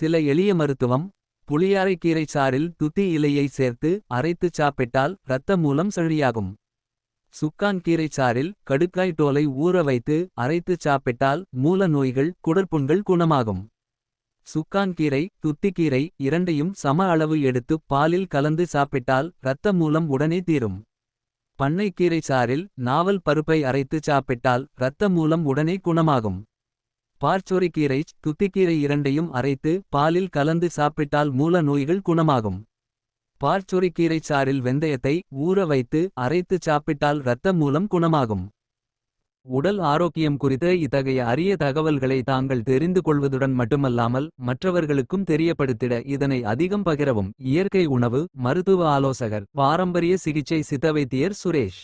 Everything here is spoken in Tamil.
சில எளிய மருத்துவம் புளியாரைக்கீரை சாறில் துத்தி இலையை சேர்த்து அரைத்துச் சாப்பிட்டால் இரத்த மூலம் சழியாகும். சுக்கான் கீரை சாறில் கடுக்காய் தோலை ஊற வைத்து அரைத்துச் சாப்பிட்டால் மூல நோய்கள் குடற்புண்கள் குணமாகும். சுக்கான் கீரை துத்திக்கீரை இரண்டையும் சம அளவு எடுத்து பாலில் கலந்து சாப்பிட்டால் இரத்த மூலம் உடனே தீரும். பண்ணைக்கீரை சாறில் நாவல் பருப்பை அரைத்து சாப்பிட்டால் இரத்த மூலம் உடனே குணமாகும். பார்ச்சொரிக்கீரை துத்திக்கீரை இரண்டையும் அரைத்து பாலில் கலந்து சாப்பிட்டால் மூல நோய்கள் குணமாகும். பார்ச்சொரிக்கீரை சாறில் வெந்தயத்தை ஊற வைத்து அரைத்து சாப்பிட்டால் இரத்த மூலம் குணமாகும். உடல் ஆரோக்கியம் குறித்த இத்தகைய அரிய தகவல்களை தாங்கள் தெரிந்து கொள்வதுடன் மட்டுமல்லாமல் மற்றவர்களுக்கும் தெரியப்படுத்திட இதனை அதிகம் பகிரவும். இயற்கை உணவு மருத்துவ ஆலோசகர் பாரம்பரிய சிகிச்சை சித்தவைத்தியர் சுரேஷ்.